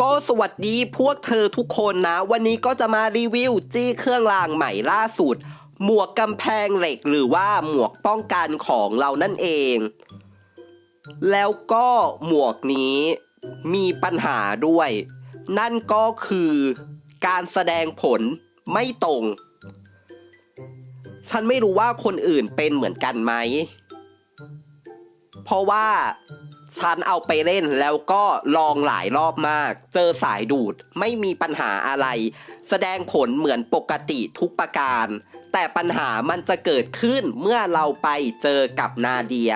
ก็สวัสดีพวกเธอทุกคนนะ วันนี้ก็จะมารีวิวจี้เครื่องรางใหม่ล่าสุด หมวกกำแพงเหล็กหรือว่าหมวกป้องกันของเรานั่นเอง แล้วก็หมวกนี้มีปัญหาด้วย นั่นก็คือการแสดงผลไม่ตรง ฉันไม่รู้ว่าคนอื่นเป็นเหมือนกันไหม เพราะว่า ฉันเอาไปเล่นแล้วก็ลองหลายรอบมาก เจอสายดูดไม่มีปัญหาอะไร แสดงผลเหมือนปกติทุกประการ แต่ปัญหามันจะเกิดขึ้นเมื่อเราไปเจอกับนาเดีย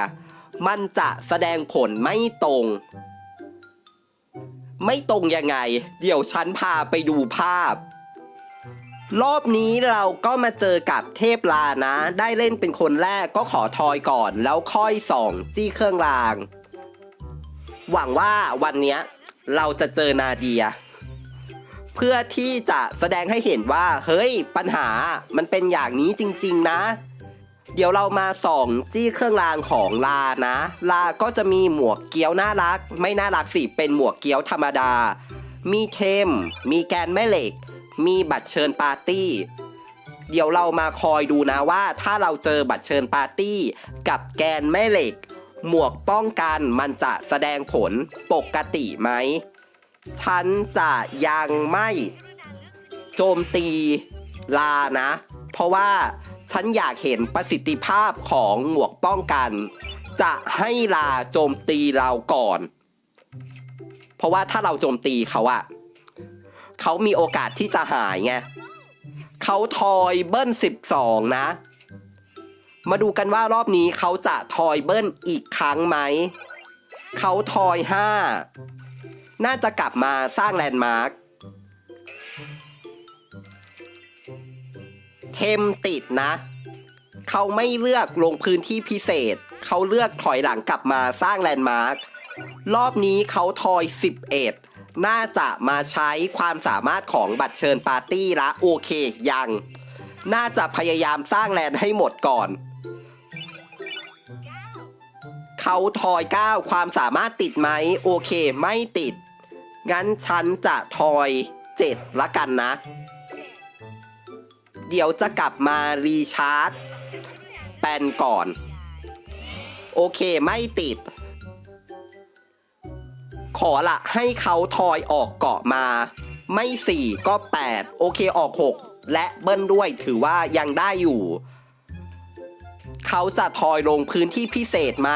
มันจะแสดงผลไม่ตรง ไม่ตรงยังไง เดี๋ยวฉันพาไปดูภาพรอบนี้เราก็มาเจอกับเทพลานะ ได้เล่นเป็นคนแรกก็ขอทอยก่อน แล้วค่อยส่องจี้เครื่องราง หวังว่าวันนี้เราจะเจอนาเดีย เพื่อที่จะแสดงให้เห็นว่า เฮ้ยปัญหามันเป็นอย่างนี้จริง ๆ นะ เดี๋ยวเรามาส่องจี้เครื่องรางของลานะ ลาก็จะมีหมวกเกี้ยวน่ารัก ไม่น่ารักสิเป็นหมวกเกี้ยวธรรมดา มีเทมมีแกนแม่เหล็ก มีบัตรเชิญปาร์ตี้เดี๋ยวเรามาคอยดูนะว่าถ้าเราเจอบัตรเชิญปาร์ตี้ กับแกนแม่เหล็ก หมวกป้องกันมันจะแสดงผลปกติไหม ฉันจะยังไม่โจมตีลานะ เพราะว่าฉันอยากเห็นประสิทธิภาพของหมวกป้องกัน จะให้ลาโจมตีเราก่อน เพราะว่าถ้าเราโจมตีเขาอะเขามีโอกาสที่จะหายไงเขาทอยเบิ้ล12 นะ มาดูกันว่ารอบนี้เขาจะทอยเบิ้ลอีกครั้งไหม เขาทอย 5 น่าจะกลับมาสร้างแลนด์มาร์คเทมติดนะ เขาไม่เลือกลงพื้นที่พิเศษ เขาเลือกถอยหลังกลับมาสร้างแลนด์มาร์ครอบนี้เขาทอย 11 น่าจะมาใช้ความสามารถของบัตรเชิญปาร์ตี้ละโอเคยัง น่าจะพยายามสร้างแลนด์ให้หมดก่อน เขาทอย 9 ความสามารถติดไหมโอเคไม่ติด งั้นฉันจะทอย 7 ละกันนะ เดี๋ยวจะกลับมารีชาร์จแปนก่อน โอเคไม่ติด ขอละให้เขาทอยออกเกาะมา ไม่ 4 ก็ 8 โอเคออก 6 และเบิ้ลด้วยถือว่ายังได้อยู่ เขาจะทอยลงพื้นที่พิเศษไหม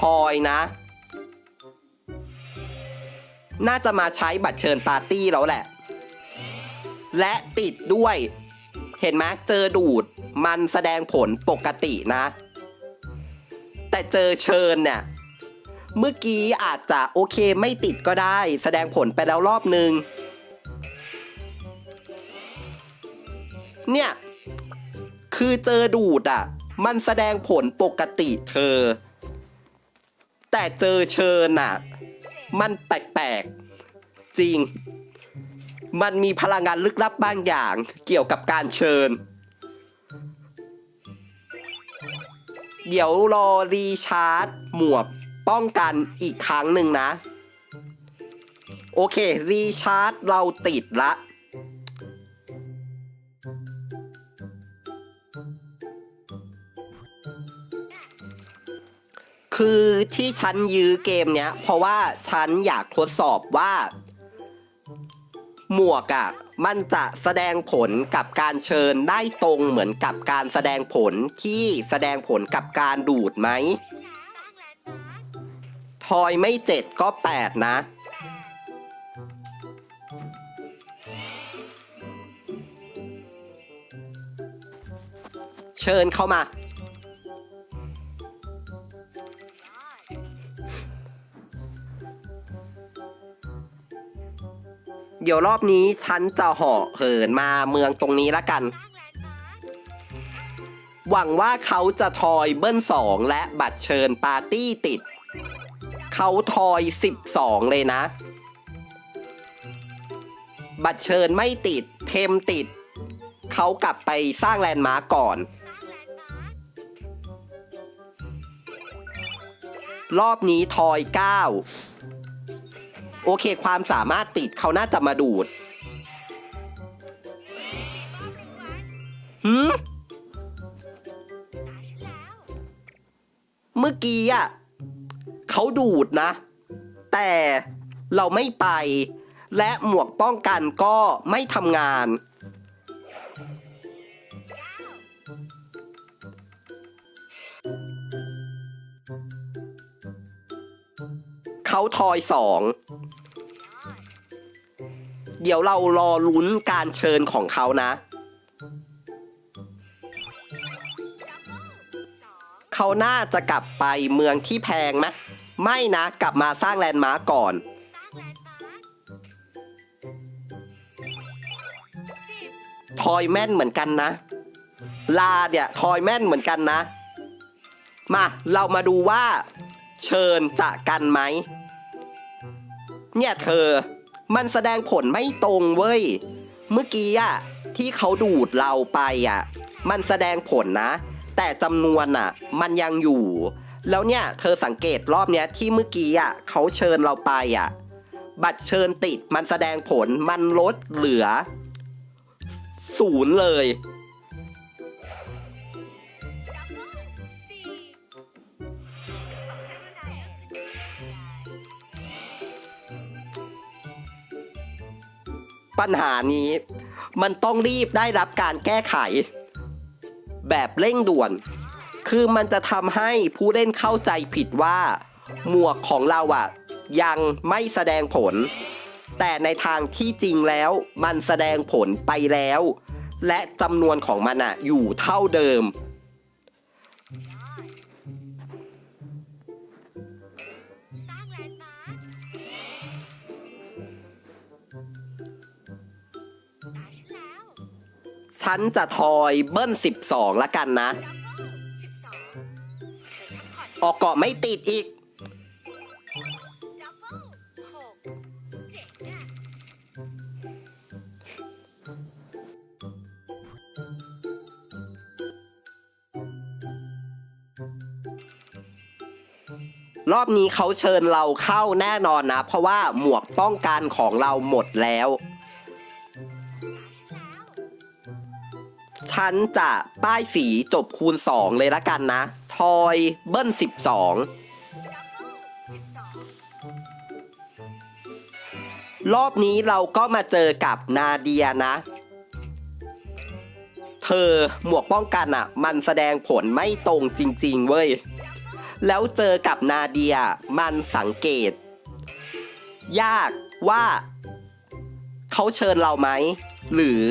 ทอยนะ น่าจะมาใช้บัตรเชิญปาร์ตี้แล้วแหละ และติดด้วย เห็นไหมเจอดูดมันแสดงผลปกตินะ แต่เจอเชิญเนี่ย เมื่อกี้อาจจะโอเคไม่ติดก็ได้ แสดงผลไปแล้วรอบนึง เนี่ย คือเจอดูดอะ มันแสดงผลปกติเธอ แต่เจอเชิญอะมันแปลกๆ จริง มันมีพลังงานลึกลับบางอย่างเกี่ยวกับการเชิญ เดี๋ยวรอรีชาร์จ หมวกป้องกันอีกครั้งหนึ่งนะ โอเค รีชาร์จเราติดละ คือที่ฉันยื้อเกมเนี้ย เพราะว่าฉันอยากทดสอบว่า หมวกอะ่ะมันจะแสดงผลกับการเชิญได้ตรงเหมือนกับการแสดงผลที่แสดงผลกับการดูดไหม ทอยไม่เจ็ดก็แปดนะ เชิญเข้ามา เดี๋ยวรอบนี้ฉันจะเหาะเหินมาเมืองตรงนี้ละกัน หวังว่าเขาจะทอยเบิ้ลสองและบัตรเชิญปาร์ตี้ติด เขาทอย 12 เลยนะ บัตรเชิญไม่ติด เทมติด เขากลับไปสร้างแลนด์มาร์กก่อนรอบนี้ทอย 9 โอเค ความสามารถติดเขาน่าจะมาดูดหืมเมื่อกี้อะเขาดูดนะ แต่เราไม่ไป และหมวกป้องกันก็ไม่ทำงาน เขาทอยสองเดี๋ยวเรารอลุ้นการเชิญของเขานะ เขาน่าจะกลับไปเมืองที่แพงไหมไม่นะ กลับมาสร้างแลนด์มาร์กก่อน ทอยแม่นเหมือนกันนะ ลาเนี่ยทอยแม่นเหมือนกันนะ มา เรามาดูว่า เชิญจะกันไหม เนี่ยเธอ มันแสดงผลไม่ตรงเว้ย เมื่อกี้อะที่เขาดูดเราไปอะมันแสดงผลนะ แต่จำนวนอะมันยังอยู่ แล้วเนี่ยเธอสังเกตรอบเนี้ยที่เมื่อกี้อะเขาเชิญเราไปอะบัตรเชิญติดมันแสดงผลมันลดเหลือศูนย์เลย ปัญหานี้ มันต้องรีบได้รับการแก้ไข แบบเร่งด่วน คือมันจะทำให้ผู้เล่นเข้าใจผิดว่า หมวกของเราอะยังไม่แสดงผล แต่ในทางที่จริงแล้ว มันแสดงผลไปแล้ว และจำนวนของมันอะอยู่เท่าเดิม ฉันจะทอยเบิ้ล12ละกันนะดับเบิลสิบสองเชิญทั้งพออกเกาะไม่ติดอีก รอบนี้เขาเชิญเราเข้าแน่นอนนะ เพราะว่าหมวกป้องกันของเราหมดแล้ว ฉันจะป้ายสีจบคูณ 2 เลยละกันนะ ทอยเบิ้ล 12ดับเบิลสิบสองรอบนี้เราก็มาเจอกับนาเดียนะ เธอหมวกป้องกันอะ่ะ มันแสดงผลไม่ตรงจริง ๆ เว้ย แล้วเจอกับนาเดียมันสังเกต ยากว่า เขาเชิญเราไหม หรือ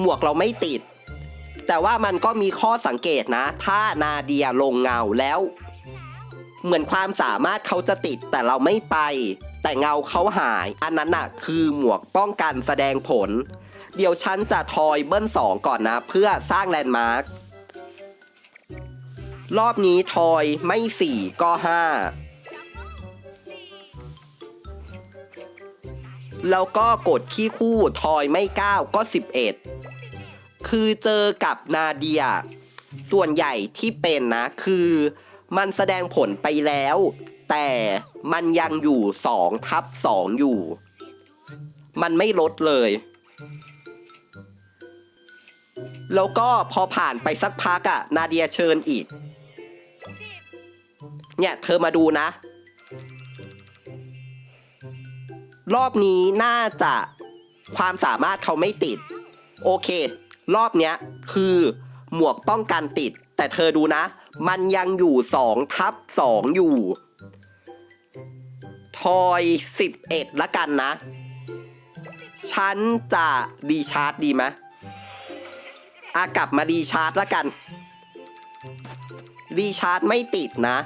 หมวกเราไม่ติด แต่ว่ามันก็มีข้อสังเกตนะ ถ้านาเดียลงเงาแล้ว เหมือนความสามารถเขาจะติดแต่เราไม่ไป แต่เงาเขาหาย อันนั้นน่ะคือหมวกป้องกันแสดงผล เดี๋ยวฉันจะทอยเบิ้ลสองก่อนนะ เพื่อสร้างแลนด์มาร์ครอบนี้ทอยไม่สี่ก็ห้า แล้วก็กดขี้คู่ทอยไม่ก้าก็สิบเอ็ดคือเจอกับนาเดีย ส่วนใหญ่ที่เป็นนะ คือมันแสดงผลไปแล้ว แต่มันยังอยู่สองทับสองอยู่ มันไม่ลดเลย แล้วก็พอผ่านไปสักพักอะนาเดียเชิญอีก เนี่ยเธอมาดูนะ รอบนี้น่าจะความสามารถเขาไม่ติด โอเค รอบเนี้ยคือหมวกป้องกันติด แต่เธอดูนะ มันยังอยู่สองทับสองอยู่ทอยสิบเอ็ดละกันนะ ฉันจะดีชาร์จดีไหมอากลับมาดีชาร์จละกันรีชาร์จไม่ติดนะ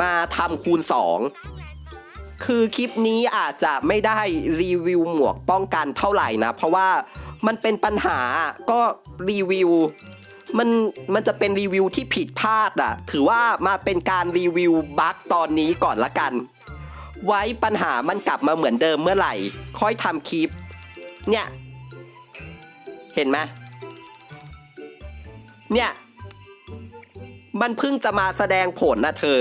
มาทำคูณสร้างค2คือคลิปนี้อาจจะไม่ได้รีวิวหมวกป้องกันเท่าไหร่นะ เพราะว่ามันเป็นปัญหาก็รีวิวมันมันจะเป็นรีวิวที่ผิดพลาดอะ ถือว่ามาเป็นการรีวิวบั๊กตอนนี้ก่อนละกัน ไว้ปัญหามันกลับมาเหมือนเดิมเมื่อไหร่ ค่อยทำคลิป เนี่ย เห็นไหมเนี่ย มันเพิ่งจะมาแสดงผลนะเธอ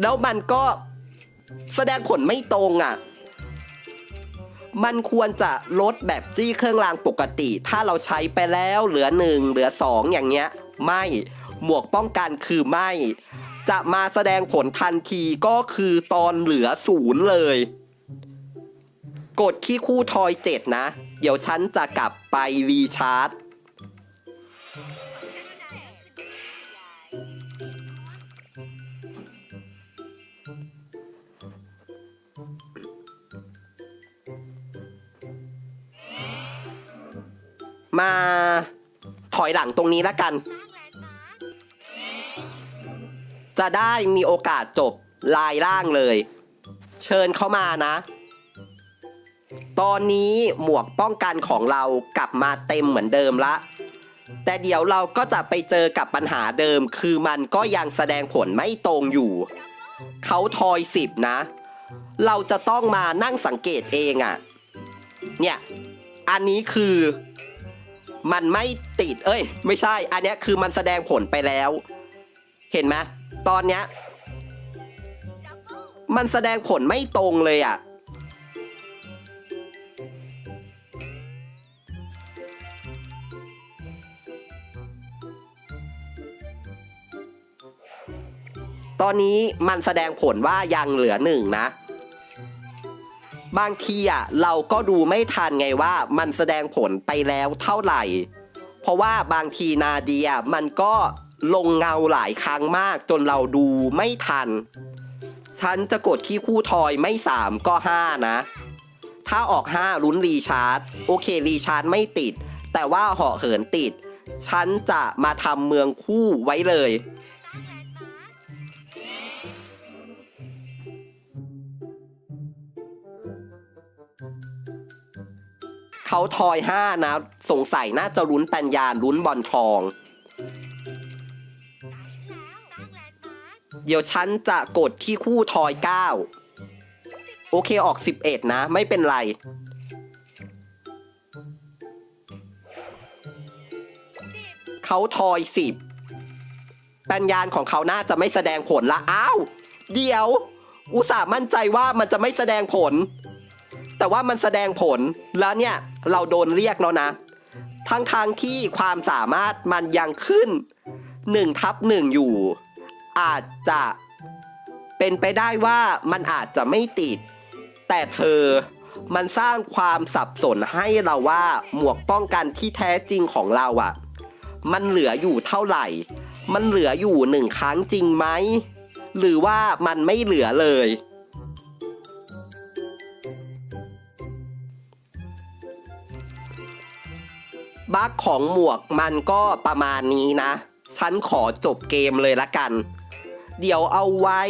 แล้วมันก็แสดงผลไม่ตรงอะ มันควรจะลดแบบจี้เครื่องรางปกติ ถ้าเราใช้ไปแล้วเหลือหนึ่งเหลือสองอย่างเงี้ย ไม่หมวกป้องกันคือไม่ จะมาแสดงผลทันทีก็คือตอนเหลือศูนย์เลย กดขี้คู่ทอยเจ็ดนะ เดี๋ยวฉันจะกลับไปรีชาร์จ มาถอยหลังตรงนี้แล้วกัน จะได้มีโอกาสจบลายล่างเลย เชิญเข้ามานะ ตอนนี้หมวกป้องกันของเรากลับมาเต็มเหมือนเดิมละ แต่เดี๋ยวเราก็จะไปเจอกับปัญหาเดิม คือมันก็ยังแสดงผลไม่ตรงอยู่ เขาทอยสิบนะ เราจะต้องมานั่งสังเกตเองอะ่ะ เนี่ย อันนี้คือ มันไม่ติด เอ้ย ไม่ใช่ อันนี้คือมันแสดงผลไปแล้ว เห็นไหมตอนเนี้ย มันแสดงผลไม่ตรงเลยอะ่ะ ตอนนี้มันแสดงผลว่ายังเหลือหนึ่งนะ บางทีอะเราก็ดูไม่ทันไงว่ามันแสดงผลไปแล้วเท่าไหร่ เพราะว่าบางทีนาเดียมันก็ลงเงาหลายครั้งมากจนเราดูไม่ทัน ฉันจะกดขี้คู่ทอยไม่ 3 ก็ 5 นะ ถ้าออก 5 ลุ้นรีชาร์จ โอเครีชาร์จไม่ติด แต่ว่าเหาะเหินติด ฉันจะมาทำเมืองคู่ไว้เลย เขาทอย5นะ สงสัยน่าจะลุ้นปัญญาลุ้นบอลทอง เดี๋ยวฉันจะกดขี้คู่ทอย9โอเคออก11นะ ไม่เป็นไร เขาทอยสิบปัญญาของเขาน่าจะไม่แสดงผลละอ้าว เดี๋ยว อุตส่าห์มั่นใจว่ามันจะไม่แสดงผล แต่ว่ามันแสดงผลแล้วเนี่ยเราโดนเรียกแล้วนะทั้งทางที่ความสามารถมันยังขึ้น1ทับหนึ่งอยู่ อาจจะเป็นไปได้ว่ามันอาจจะไม่ติด แต่เธอมันสร้างความสับสนให้เราว่าหมวกป้องกันที่แท้จริงของเราอะ มันเหลืออยู่เท่าไหร่ มันเหลืออยู่หนึ่งครั้งจริงไหม หรือว่ามันไม่เหลือเลย บั๊กของหมวกมันก็ประมาณนี้นะ ฉันขอจบเกมเลยละกัน เดี๋ยวเอาไว้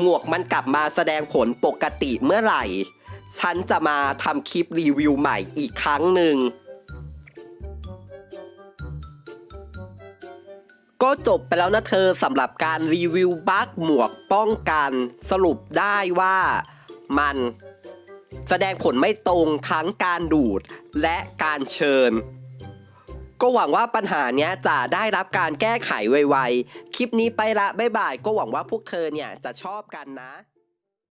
หมวกมันกลับมาแสดงผลปกติเมื่อไหร่ ฉันจะมาทำคลิปรีวิวใหม่อีกครั้งหนึ่งก็จบไปแล้วนะเธอสำหรับการรีวิวบั๊กหมวกป้องกันสรุปได้ว่ามันแสดงผลไม่ตรงทั้งการดูดและการเชิญ ก็หวังว่าปัญหาเนี้ยจะได้รับการแก้ไขไวๆ คลิปนี้ไปละบ๊ายบาย ก็หวังว่าพวกเธอเนี่ยจะชอบกันนะ